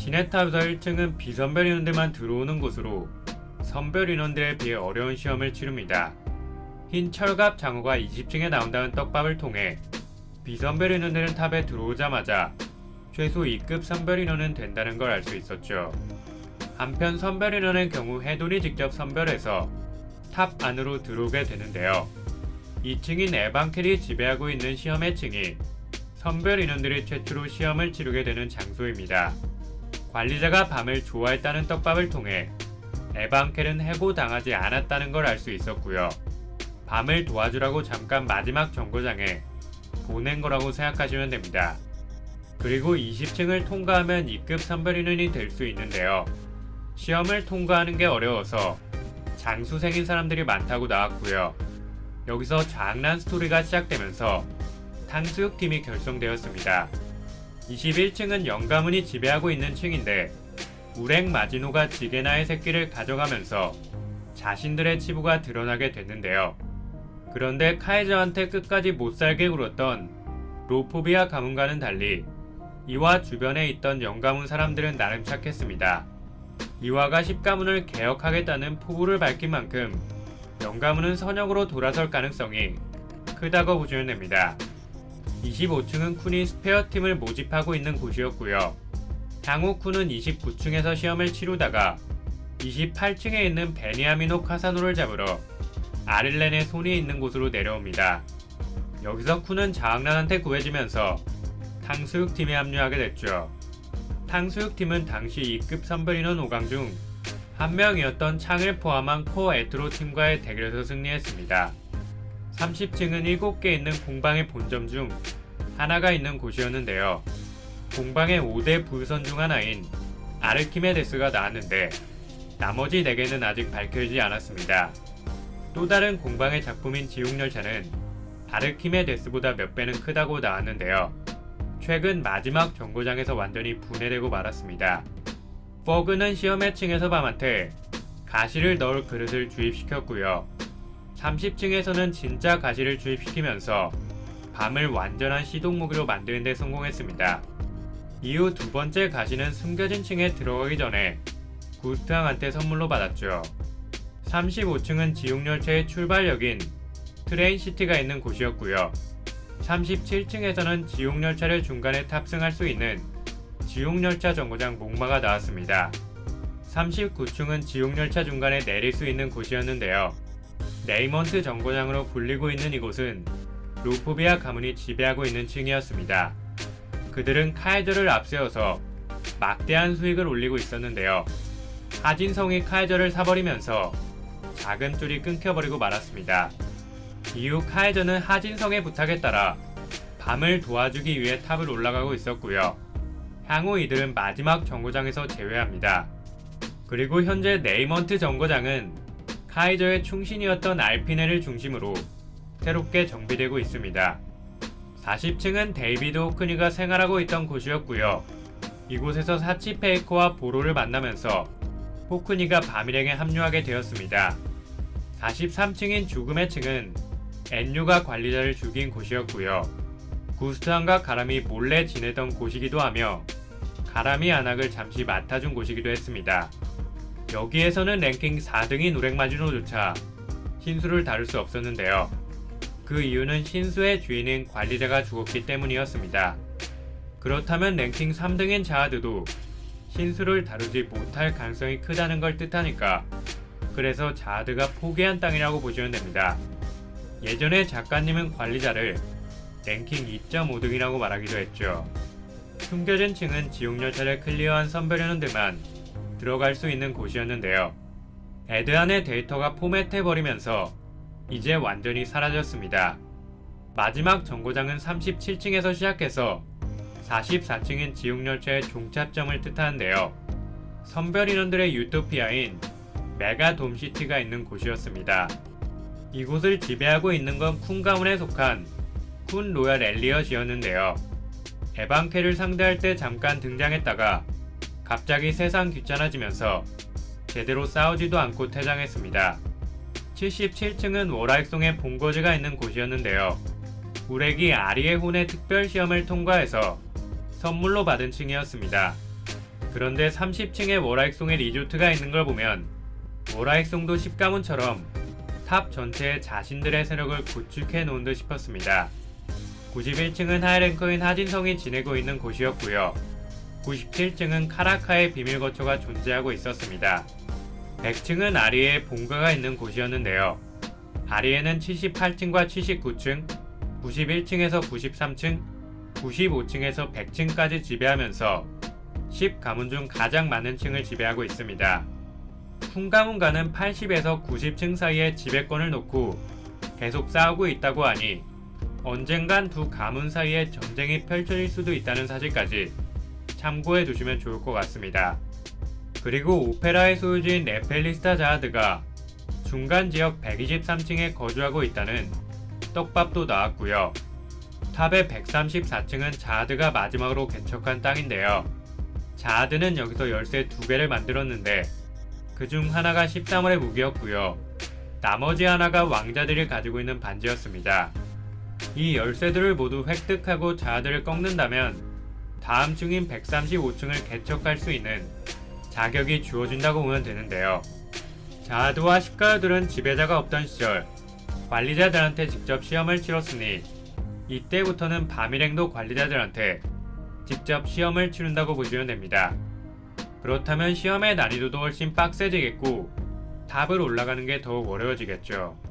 시내타워서 1층은 비선별 인원들만 들어오는 곳으로 선별 인원들에 비해 어려운 시험을 치릅니다. 흰 철갑 장어가 20층에 나온다는 떡밥을 통해 비선별 인원들은 탑에 들어오자마자 최소 2급 선별 인원은 된다는 걸 알 수 있었죠. 한편 선별 인원의 경우 해돈이 직접 선별해서 탑 안으로 들어오게 되는데요. 2층인 에반켈이 지배하고 있는 시험의 층이 선별 인원들이 최초로 시험을 치르게 되는 장소입니다. 관리자가 밤을 좋아했다는 떡밥을 통해 에반켈은 해고당하지 않았다는 걸 알 수 있었고요. 밤을 도와주라고 잠깐 마지막 정거장에 보낸 거라고 생각하시면 됩니다. 그리고 20층을 통과하면 2급 선별 인원이 될 수 있는데요. 시험을 통과하는 게 어려워서 장수생인 사람들이 많다고 나왔고요. 여기서 장난 스토리가 시작되면서 탕수육 팀이 결성되었습니다. 21층은 영가문이 지배하고 있는 층인데 우랭 마지노가 지게나의 새끼를 가져가면서 자신들의 치부가 드러나게 됐는데요. 그런데 카이저한테 끝까지 못살게 굴었던 로포비아 가문과는 달리 이와 주변에 있던 영가문 사람들은 나름 착했습니다. 이와가 10가문을 개혁하겠다는 포부를 밝힌 만큼 영가문은 선역으로 돌아설 가능성이 크다고 됩니다. 25층은 쿤이 스페어 팀을 모집하고 있는 곳이었고요. 향후 쿤은 29층에서 시험을 치르다가 28층에 있는 베니아미노 카사노를 잡으러 아릴렌의 손이 있는 곳으로 내려옵니다. 여기서 쿤은 자학란한테 구해지면서 탕수육 팀에 합류하게 됐죠. 탕수육 팀은 당시 2급 선별 인원 5강 중 한 명이었던 창을 포함한 코어 에트로 팀과의 대결에서 승리했습니다. 30층은 7개 있는 공방의 본점 중 하나가 있는 곳이었는데요. 공방의 5대 불선 중 하나인 아르키메데스가 나왔는데 나머지 4개는 아직 밝혀지지 않았습니다. 또 다른 공방의 작품인 지옥열차는 아르키메데스보다 몇 배는 크다고 나왔는데요. 최근 마지막 정거장에서 완전히 분해되고 말았습니다. 버그는 시험의 층에서 밤한테 가시를 넣을 그릇을 주입시켰고요. 30층에서는 진짜 가시를 주입시키면서 밤을 완전한 시동무기로 만드는 데 성공했습니다. 이후 두 번째 가시는 숨겨진 층에 들어가기 전에 구스트항한테 선물로 받았죠. 35층은 지옥열차의 출발역인 트레인시티가 있는 곳이었고요. 37층에서는 지옥열차를 중간에 탑승할 수 있는 지옥열차 정거장 목마가 나왔습니다. 39층은 지옥열차 중간에 내릴 수 있는 곳이었는데요. 네이먼트 정거장으로 불리고 있는 이곳은 루포비아 가문이 지배하고 있는 층이었습니다. 그들은 카이저를 앞세워서 막대한 수익을 올리고 있었는데요. 하진성이 카이저를 사버리면서 작은 줄이 끊겨버리고 말았습니다. 이후 카이저는 하진성의 부탁에 따라 밤을 도와주기 위해 탑을 올라가고 있었고요. 향후 이들은 마지막 정거장에서 제외합니다. 그리고 현재 네이먼트 정거장은 카이저의 충신이었던 알피네를 중심으로 새롭게 정비되고 있습니다. 40층은 데이비드 호크니가 생활하고 있던 곳이었고요. 이곳에서 사치 페이커와 보로를 만나면서 호크니가 바밀행에 합류하게 되었습니다. 43층인 죽음의 층은 엔유가 관리자를 죽인 곳이었고요. 구스트함과 가람이 몰래 지내던 곳이기도 하며 가람이 안악을 잠시 맡아준 곳이기도 했습니다. 여기에서는 랭킹 4등인 우렉마지노조차 신수를 다룰 수 없었는데요. 그 이유는 신수의 주인인 관리자가 죽었기 때문이었습니다. 그렇다면 랭킹 3등인 자하드도 신수를 다루지 못할 가능성이 크다는 걸 뜻하니까 그래서 자하드가 포기한 땅이라고 보시면 됩니다. 예전에 작가님은 관리자를 랭킹 2.5등이라고 말하기도 했죠. 숨겨진 층은 지옥열차를 클리어한 선별연원들만 들어갈 수 있는 곳이었는데요. 에드안의 데이터가 포맷해버리면서 이제 완전히 사라졌습니다. 마지막 정거장은 37층에서 시작해서 44층인 지옥열차의 종착점을 뜻하는데요. 선별 인원들의 유토피아인 메가돔시티가 있는 곳이었습니다. 이곳을 지배하고 있는 건 쿤 가문에 속한 쿤 로얄 엘리엇이었는데요. 에반케를 상대할 때 잠깐 등장했다가 갑자기 세상 귀찮아지면서 제대로 싸우지도 않고 퇴장했습니다. 77층은 워라익송의 본거지가 있는 곳이었는데요. 우렉이 아리의 혼의 특별 시험을 통과해서 선물로 받은 층이었습니다. 그런데 30층에 월화익송의 리조트가 있는 걸 보면 월화익송도 10가문처럼 탑 전체에 자신들의 세력을 구축해 놓은 듯 싶었습니다. 91층은 하이랭커인 하진성이 지내고 있는 곳이었고요. 97층은 카라카의 비밀 거처가 존재하고 있었습니다. 100층은 아리의 본가가 있는 곳이었는데요. 아리에는 78층과 79층, 91층에서 93층, 95층에서 100층까지 지배하면서 10 가문 중 가장 많은 층을 지배하고 있습니다. 훈가문가는 80에서 90층 사이에 지배권을 놓고 계속 싸우고 있다고 하니 언젠간 두 가문 사이에 전쟁이 펼쳐질 수도 있다는 사실까지 참고해 두시면 좋을 것 같습니다. 그리고 오페라의 소유주인 네펠리스타 자하드가 중간 지역 123층에 거주하고 있다는 떡밥도 나왔고요. 탑의 134층은 자하드가 마지막으로 개척한 땅인데요. 자하드는 여기서 열쇠 두 개를 만들었는데 그 중 하나가 13월의 무기였고요. 나머지 하나가 왕자들이 가지고 있는 반지였습니다. 이 열쇠들을 모두 획득하고 자하드를 꺾는다면 다음 층인 135층을 개척할 수 있는 자격이 주어진다고 보면 되는데요. 자하드와 시카요들은 지배자가 없던 시절 관리자들한테 직접 시험을 치렀으니 이때부터는 밤일행도 관리자들한테 직접 시험을 치른다고 보시면 됩니다. 그렇다면 시험의 난이도도 훨씬 빡세지겠고 탑을 올라가는 게 더욱 어려워지겠죠.